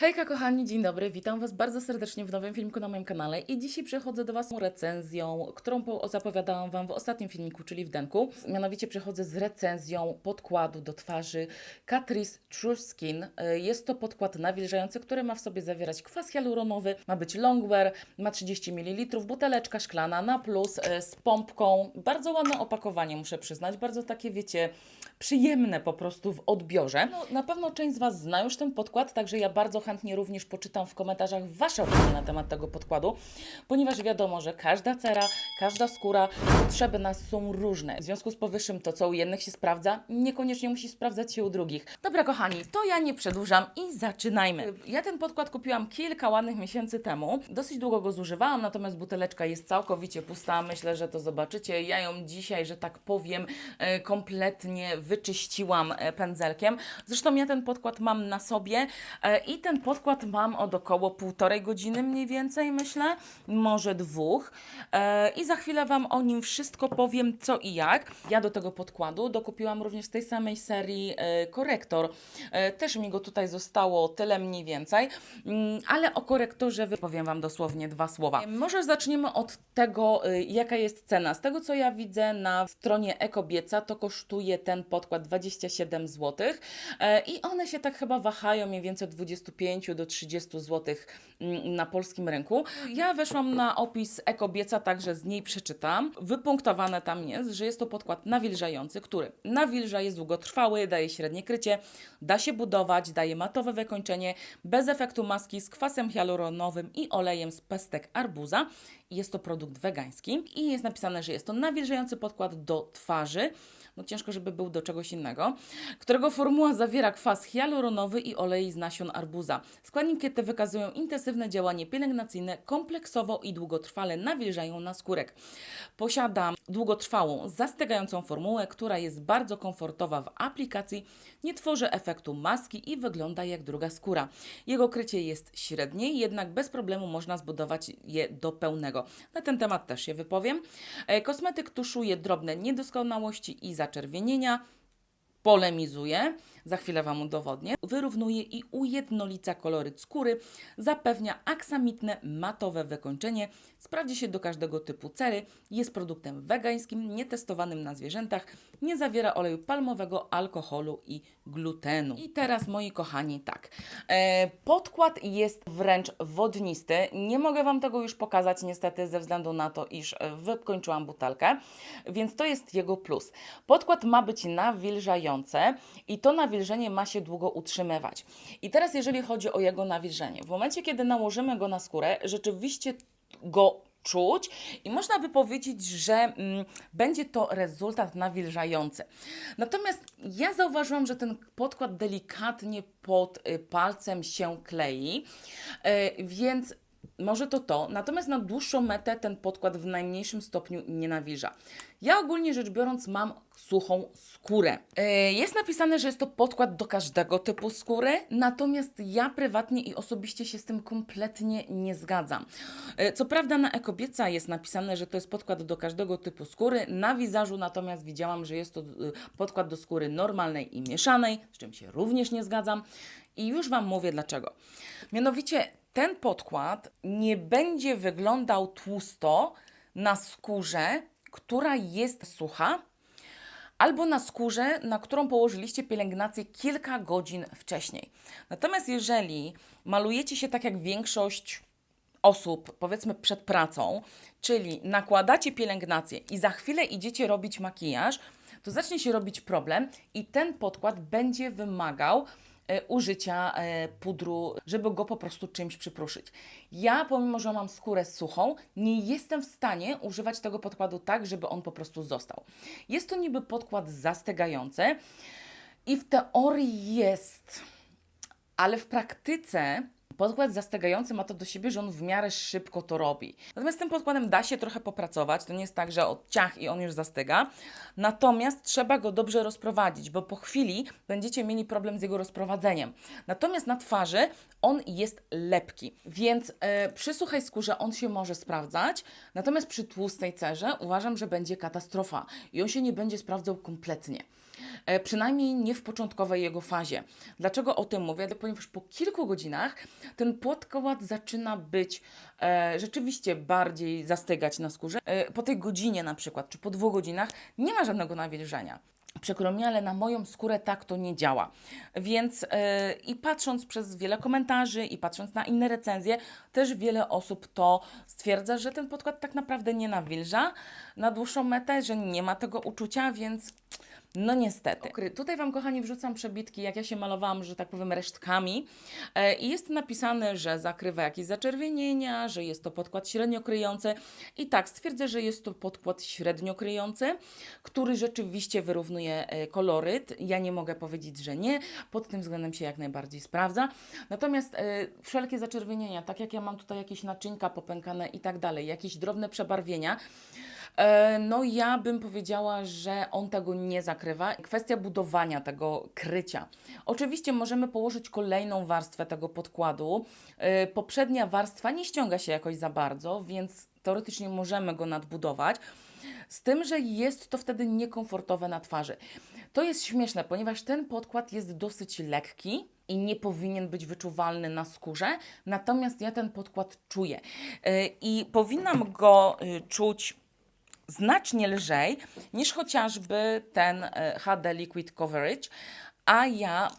Hejka kochani, dzień dobry, witam Was bardzo serdecznie w nowym filmiku na moim kanale i dzisiaj przechodzę do Was z recenzją, którą po- zapowiadałam Wam w ostatnim filmiku, czyli w Denku. Mianowicie przechodzę z recenzją podkładu do twarzy Catrice True Skin. Y, Jest to podkład nawilżający, który ma w sobie zawierać kwas hialuronowy, ma być longwear, ma 30 ml, buteleczka szklana na plus y, z pompką. Bardzo ładne opakowanie muszę przyznać, bardzo takie wiecie, przyjemne po prostu w odbiorze. No, na pewno część z Was zna już ten podkład, także ja bardzo chętnie również poczytam w komentarzach Wasze opinie na temat tego podkładu, ponieważ wiadomo, że każda cera, każda skóra, potrzeby nas są różne. W związku z powyższym to, co u jednych się sprawdza, niekoniecznie musi sprawdzać się u drugich. Dobra, kochani, to ja nie przedłużam i zaczynajmy. Ja ten podkład kupiłam kilka ładnych miesięcy temu. Dosyć długo go zużywałam, natomiast buteleczka jest całkowicie pusta. Myślę, że to zobaczycie. Ja ją dzisiaj, że tak powiem, e, kompletnie wyczyściłam e, pędzelkiem. Zresztą ja ten podkład mam na sobie e, i ten podkład mam od około półtorej godziny mniej więcej, myślę, może dwóch. E, I za chwilę Wam o nim wszystko powiem, co i jak. Ja do tego podkładu dokupiłam również z tej samej serii e, korektor. E, Też mi go tutaj zostało tyle mniej więcej, Mm, ale o korektorze wypowiem Wam dosłownie dwa słowa. Może zaczniemy od tego, jaka jest cena. Z tego, co ja widzę na stronie Ekobieca, to kosztuje ten podkład 27 zł i one się tak chyba wahają mniej więcej od 25 do 30 zł mm, na polskim rynku. Ja weszłam na opis Ekobieca, także z niej przeczytam. Wypunktowane tam jest, że jest to podkład nawilżający, który nawilża, jest długotrwały, daje średnie krycie, da się budować, daje matowe wykończenie, bez efektu maski, z kwasem hialuronowym i olejem z pestek arbuza. Jest to produkt wegański i jest napisane, że jest to nawilżający podkład do twarzy. No ciężko, żeby był do czegoś innego, którego formuła zawiera kwas hialuronowy i olej z nasion arbuza. Składniki te wykazują intensywne działanie pielęgnacyjne, kompleksowo i długotrwale nawilżają naskórek. Posiada długotrwałą, zastygającą formułę, która jest bardzo komfortowa w aplikacji, nie tworzy efektu maski i wygląda jak druga skóra. Jego krycie jest średnie, jednak bez problemu można zbudować je do pełnego. Na ten temat też się wypowiem. E, Kosmetyk tuszuje drobne niedoskonałości i zaczerwienienia, polemizuje, za chwilę Wam udowodnię, wyrównuje i ujednolica koloryt skóry, zapewnia aksamitne, matowe wykończenie, sprawdzi się do każdego typu cery, jest produktem wegańskim, nietestowanym na zwierzętach, nie zawiera oleju palmowego, alkoholu i glutenu. I teraz, moi kochani, tak. E, podkład jest wręcz wodnisty. Nie mogę Wam tego już pokazać, niestety, ze względu na to, iż e, wykończyłam butelkę, więc to jest jego plus. Podkład ma być i to nawilżenie ma się długo utrzymywać. I teraz, jeżeli chodzi o jego nawilżenie, w momencie, kiedy nałożymy go na skórę, rzeczywiście go czuć i można by powiedzieć, że mm, będzie to rezultat nawilżający. Natomiast ja zauważyłam, że ten podkład delikatnie pod y, palcem się klei, y, więc może to to. Natomiast na dłuższą metę ten podkład w najmniejszym stopniu nie nawilża. Ja ogólnie rzecz biorąc mam suchą skórę. E, Jest napisane, że jest to podkład do każdego typu skóry, natomiast ja prywatnie i osobiście się z tym kompletnie nie zgadzam. E, Co prawda na Ekobieca jest napisane, że to jest podkład do każdego typu skóry, na wizażu natomiast widziałam, że jest to e, podkład do skóry normalnej i mieszanej, z czym się również nie zgadzam. I już Wam mówię dlaczego. Mianowicie ten podkład nie będzie wyglądał tłusto na skórze, która jest sucha, albo na skórze, na którą położyliście pielęgnację kilka godzin wcześniej. Natomiast jeżeli malujecie się tak jak większość osób, powiedzmy przed pracą, czyli nakładacie pielęgnację i za chwilę idziecie robić makijaż, to zacznie się robić problem i ten podkład będzie wymagał użycia e, pudru, żeby go po prostu czymś przypruszyć. Ja, pomimo że mam skórę suchą, nie jestem w stanie używać tego podkładu tak, żeby on po prostu został. Jest to niby podkład zastygający i w teorii jest, ale w praktyce podkład zastygający ma to do siebie, że on w miarę szybko to robi. Natomiast tym podkładem da się trochę popracować. To nie jest tak, że od ciach i on już zastyga. Natomiast trzeba go dobrze rozprowadzić, bo po chwili będziecie mieli problem z jego rozprowadzeniem. Natomiast na twarzy on jest lepki, więc e, przy suchej skórze on się może sprawdzać, natomiast przy tłustej cerze uważam, że będzie katastrofa i on się nie będzie sprawdzał kompletnie. E, przynajmniej nie w początkowej jego fazie. Dlaczego o tym mówię? Ponieważ po kilku godzinach ten podkład zaczyna być e, rzeczywiście bardziej zastygać na skórze. E, po tej godzinie na przykład, czy po dwóch godzinach nie ma żadnego nawilżenia. Przykro mi, ale na moją skórę tak to nie działa. Więc i patrząc przez wiele komentarzy, i patrząc na inne recenzje, też wiele osób to stwierdza, że ten podkład tak naprawdę nie nawilża na dłuższą metę, że nie ma tego uczucia, więc no niestety. Okry- Tutaj Wam, kochani, wrzucam przebitki, jak ja się malowałam, że tak powiem, resztkami. E, I jest napisane, że zakrywa jakieś zaczerwienienia, że jest to podkład średnio kryjący. I tak, stwierdzę, że jest to podkład średnio kryjący, który rzeczywiście wyrównuje e, koloryt. Ja nie mogę powiedzieć, że nie. Pod tym względem się jak najbardziej sprawdza. Natomiast e, wszelkie zaczerwienienia, tak jak ja mam tutaj jakieś naczynka popękane i tak dalej, jakieś drobne przebarwienia, No, ja bym powiedziała, że on tego nie zakrywa. Kwestia budowania tego krycia. Oczywiście możemy położyć kolejną warstwę tego podkładu. E, Poprzednia warstwa nie ściąga się jakoś za bardzo, więc teoretycznie możemy go nadbudować. Z tym, że jest to wtedy niekomfortowe na twarzy. To jest śmieszne, ponieważ ten podkład jest dosyć lekki i nie powinien być wyczuwalny na skórze, natomiast ja ten podkład czuję. E, I powinnam go y, czuć znacznie lżej niż chociażby ten e, HD Liquid Coverage, a ja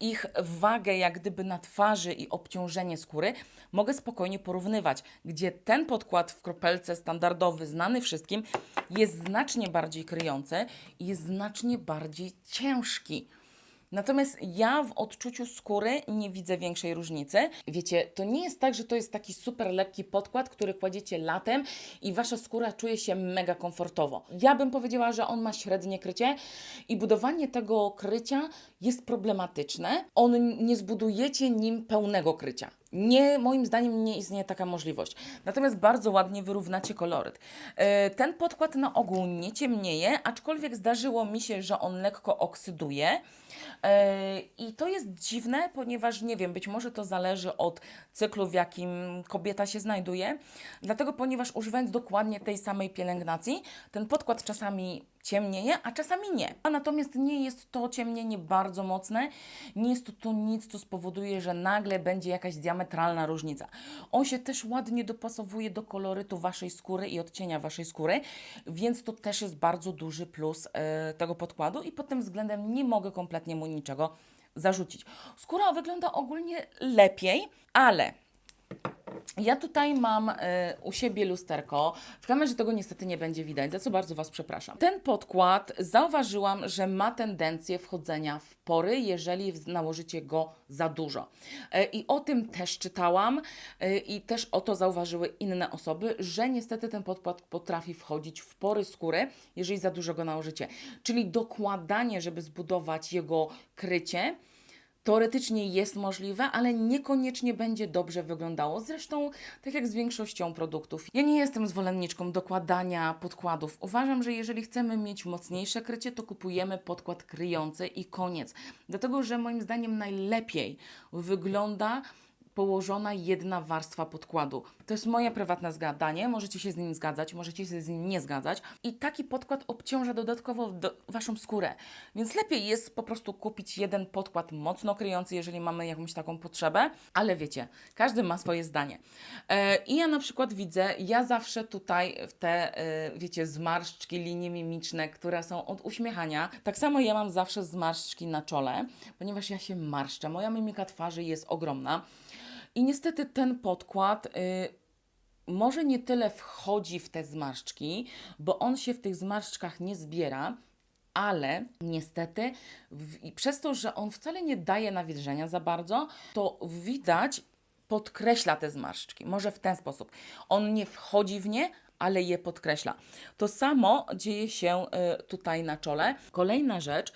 ich wagę jak gdyby na twarzy i obciążenie skóry mogę spokojnie porównywać, gdzie ten podkład w kropelce standardowy, znany wszystkim, jest znacznie bardziej kryjący i jest znacznie bardziej ciężki. Natomiast ja w odczuciu skóry nie widzę większej różnicy. Wiecie, to nie jest tak, że to jest taki super lekki podkład, który kładziecie latem i wasza skóra czuje się mega komfortowo. Ja bym powiedziała, że on ma średnie krycie i budowanie tego krycia jest problematyczne. On nie zbudujecie nim pełnego krycia. Nie, moim zdaniem nie istnieje taka możliwość. Natomiast bardzo ładnie wyrównacie koloryt. E, Ten podkład na ogół nie ciemnieje, aczkolwiek zdarzyło mi się, że on lekko oksyduje. E, I to jest dziwne, ponieważ nie wiem, być może to zależy od cyklu, w jakim kobieta się znajduje. Dlatego, ponieważ używając dokładnie tej samej pielęgnacji, ten podkład czasami ciemnieje, a czasami nie. A natomiast nie jest to ciemnienie bardzo mocne, nie jest to, nic, co spowoduje, że nagle będzie jakaś diametralna różnica. On się też ładnie dopasowuje do kolorytu Waszej skóry i odcienia Waszej skóry, więc to też jest bardzo duży plus e, tego podkładu i pod tym względem nie mogę kompletnie mu niczego zarzucić. Skóra wygląda ogólnie lepiej, ale ja tutaj mam y, u siebie lusterko. W kamerze tego niestety nie będzie widać, za co bardzo Was przepraszam. Ten podkład zauważyłam, że ma tendencję wchodzenia w pory, jeżeli nałożycie go za dużo. E, I o tym też czytałam e, i też o to zauważyły inne osoby, że niestety ten podkład potrafi wchodzić w pory skóry, jeżeli za dużo go nałożycie. Czyli dokładanie, żeby zbudować jego krycie, Teoretycznie jest możliwe, ale niekoniecznie będzie dobrze wyglądało. Zresztą, tak jak z większością produktów. Ja nie jestem zwolenniczką dokładania podkładów. Uważam, że jeżeli chcemy mieć mocniejsze krycie, to kupujemy podkład kryjący i koniec. Dlatego, że moim zdaniem najlepiej wygląda położona jedna warstwa podkładu. To jest moje prywatne zdanie, możecie się z nim zgadzać, możecie się z nim nie zgadzać. I taki podkład obciąża dodatkowo do, Waszą skórę. Więc lepiej jest po prostu kupić jeden podkład mocno kryjący, jeżeli mamy jakąś taką potrzebę. Ale wiecie, każdy ma swoje zdanie. E, I ja na przykład widzę, ja zawsze tutaj w te, e, wiecie, zmarszczki, linie mimiczne, które są od uśmiechania. Tak samo ja mam zawsze zmarszczki na czole, ponieważ ja się marszczę. Moja mimika twarzy jest ogromna. I niestety ten podkład y, może nie tyle wchodzi w te zmarszczki, bo on się w tych zmarszczkach nie zbiera, ale niestety w, przez to, że on wcale nie daje nawilżenia za bardzo, to widać, podkreśla te zmarszczki. Może w ten sposób. On nie wchodzi w nie, ale je podkreśla. To samo dzieje się y, tutaj na czole. Kolejna rzecz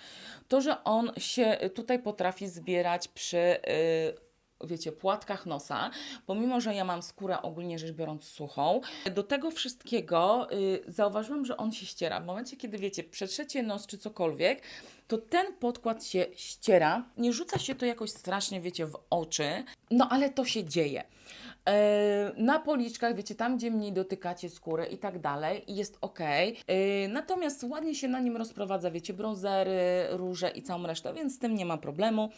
to, że on się tutaj potrafi zbierać przy y, wiecie, płatkach nosa, pomimo, że ja mam skórę ogólnie rzecz biorąc suchą. Do tego wszystkiego y, zauważyłam, że on się ściera. W momencie, kiedy wiecie, przetrzecie nos czy cokolwiek, to ten podkład się ściera. Nie rzuca się to jakoś strasznie, wiecie, w oczy, no ale to się dzieje. E, Na policzkach, wiecie, tam gdzie mniej dotykacie skóry i tak dalej, i jest ok. E, Natomiast ładnie się na nim rozprowadza, wiecie, bronzery, róże i całą resztę, więc z tym nie ma problemu.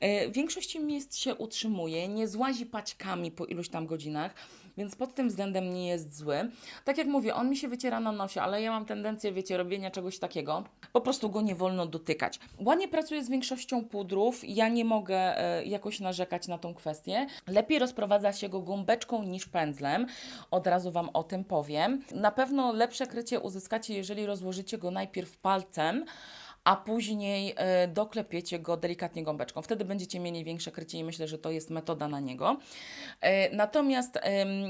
E, W większości miejsc się utrzymuje, nie złazi paćkami po iluś tam godzinach więc pod tym względem nie jest zły. Tak jak mówię, on mi się wyciera na nosie, ale ja mam tendencję, wiecie, robienia czegoś takiego. Po prostu go nie wolno dotykać. Ładnie pracuję z większością pudrów, ja nie mogę e, jakoś narzekać na tą kwestię. Lepiej rozprowadza się go gąbeczką niż pędzlem, od razu Wam o tym powiem. Na pewno lepsze krycie uzyskacie, jeżeli rozłożycie go najpierw palcem, a później e, doklepiecie go delikatnie gąbeczką. Wtedy będziecie mieli większe krycie i myślę, że to jest metoda na niego. E, Natomiast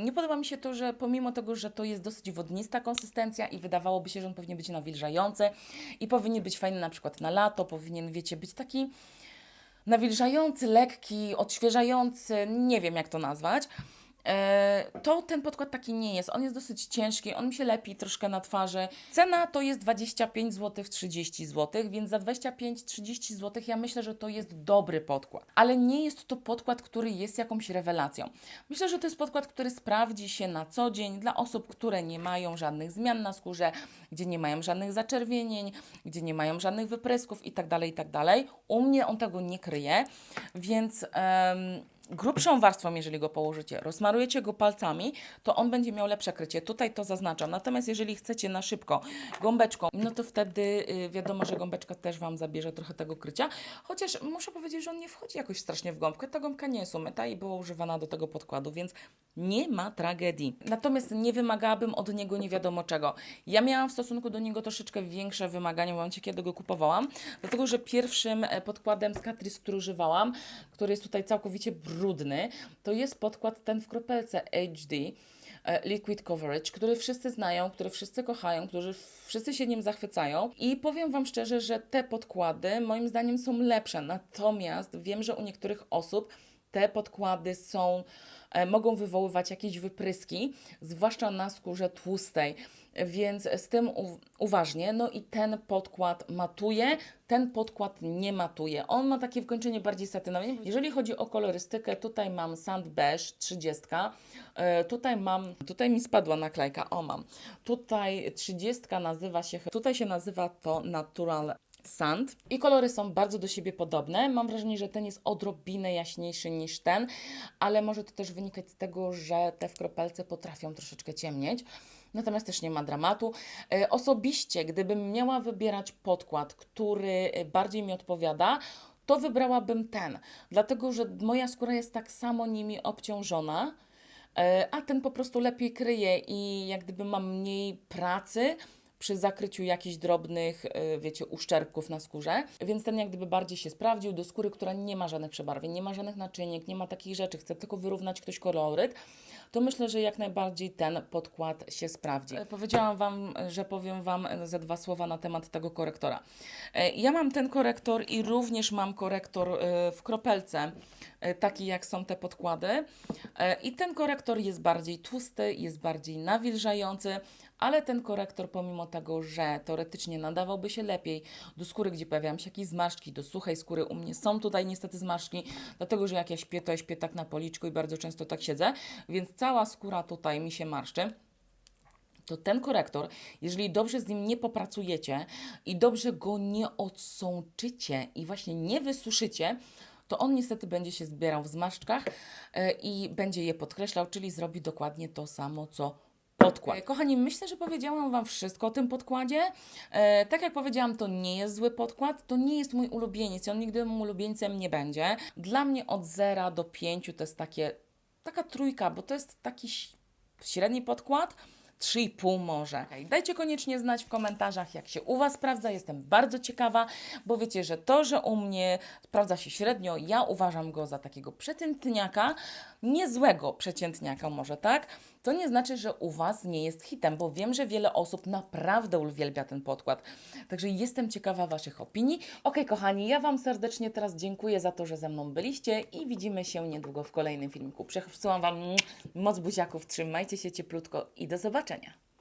nie podoba mi się to, że pomimo tego, że to jest dosyć wodnista konsystencja i wydawałoby się, że on powinien być nawilżający i powinien być fajny na przykład na lato, powinien, wiecie, być taki nawilżający, lekki, odświeżający, nie wiem jak to nazwać. E, To ten podkład taki nie jest. On jest dosyć ciężki, on mi się lepi troszkę na twarzy. Cena to jest 25 zł, 30 zł, więc za 25-30 zł ja myślę, że to jest dobry podkład. Ale nie jest to podkład, który jest jakąś rewelacją. Myślę, że to jest podkład, który sprawdzi się na co dzień dla osób, które nie mają żadnych zmian na skórze, gdzie nie mają żadnych zaczerwienień, gdzie nie mają żadnych wyprysków itd. itd. U mnie on tego nie kryje, więc. em, grubszą warstwą, jeżeli go położycie, rozmarujecie go palcami, to on będzie miał lepsze krycie. Tutaj to zaznaczam. Natomiast jeżeli chcecie na szybko gąbeczką, no to wtedy y, wiadomo, że gąbeczka też Wam zabierze trochę tego krycia. Chociaż muszę powiedzieć, że on nie wchodzi jakoś strasznie w gąbkę. Ta gąbka nie jest umyta i była używana do tego podkładu, więc nie ma tragedii. Natomiast nie wymagałabym od niego nie wiadomo czego. Ja miałam w stosunku do niego troszeczkę większe wymagania w momencie, kiedy go kupowałam, dlatego że pierwszym e, podkładem z Catrice, który używałam, który jest tutaj całkowicie brudny, to jest podkład ten w kropelce HD. e, Liquid Coverage, który wszyscy znają, który wszyscy kochają, którzy wszyscy się nim zachwycają. I powiem Wam szczerze, że te podkłady moim zdaniem są lepsze. Natomiast wiem, że u niektórych osób te podkłady są, e, mogą wywoływać jakieś wypryski, zwłaszcza na skórze tłustej. Więc z tym uważnie. No i ten podkład matuje, ten podkład nie matuje. On ma takie wkończenie bardziej satynowe. Jeżeli chodzi o kolorystykę, tutaj mam Sand Beige 30. E, tutaj mam, tutaj mi spadła naklejka, o mam. Tutaj 30 nazywa się, tutaj się nazywa to Natural Sand. I kolory są bardzo do siebie podobne. Mam wrażenie, że ten jest odrobinę jaśniejszy niż ten, ale może to też wynikać z tego, że te w kropelce potrafią troszeczkę ciemnieć. Natomiast też nie ma dramatu. E, Osobiście, gdybym miała wybierać podkład, który e, bardziej mi odpowiada, to wybrałabym ten, dlatego że moja skóra jest tak samo nimi obciążona, e, a ten po prostu lepiej kryje i jak gdyby mam mniej pracy przy zakryciu jakichś drobnych, e, wiecie, uszczerbków na skórze, więc ten jak gdyby bardziej się sprawdził do skóry, która nie ma żadnych przebarwień, nie ma żadnych naczyniek, nie ma takich rzeczy, chce tylko wyrównać ktoś koloryt, to myślę, że jak najbardziej ten podkład się sprawdzi. E, Powiedziałam Wam, że powiem Wam ze dwa słowa na temat tego korektora. E, Ja mam ten korektor i również mam korektor e, w kropelce, e, taki jak są te podkłady. E, I ten korektor jest bardziej tłusty, jest bardziej nawilżający, ale ten korektor, pomimo tego, że teoretycznie nadawałby się lepiej do skóry, gdzie pojawiają się jakieś zmarszczki, do suchej skóry, u mnie są tutaj niestety zmarszczki, dlatego że jak ja śpię, to ja śpię tak na policzku i bardzo często tak siedzę, więc cała skóra tutaj mi się marszczy. To ten korektor, jeżeli dobrze z nim nie popracujecie i dobrze go nie odsączycie i właśnie nie wysuszycie, to on niestety będzie się zbierał w zmarszczkach e, i będzie je podkreślał, czyli zrobi dokładnie to samo, co podkład. E, Kochani, myślę, że powiedziałam Wam wszystko o tym podkładzie. E, tak jak powiedziałam, to nie jest zły podkład, to nie jest mój ulubieniec i on nigdy moim ulubieńcem nie będzie. Dla mnie od 0 do 5 to jest takie, taka trójka, bo to jest taki średni podkład, 3,5 może. Dajcie koniecznie znać w komentarzach, jak się u Was sprawdza. Jestem bardzo ciekawa, bo wiecie, że to, że u mnie sprawdza się średnio, ja uważam go za takiego przeciętniaka, niezłego przeciętniaka może, tak? To nie znaczy, że u Was nie jest hitem, bo wiem, że wiele osób naprawdę uwielbia ten podkład. Także jestem ciekawa Waszych opinii. Ok, kochani, ja Wam serdecznie teraz dziękuję za to, że ze mną byliście i widzimy się niedługo w kolejnym filmiku. Przesyłam Wam mm, moc buziaków, trzymajcie się cieplutko i do zobaczenia.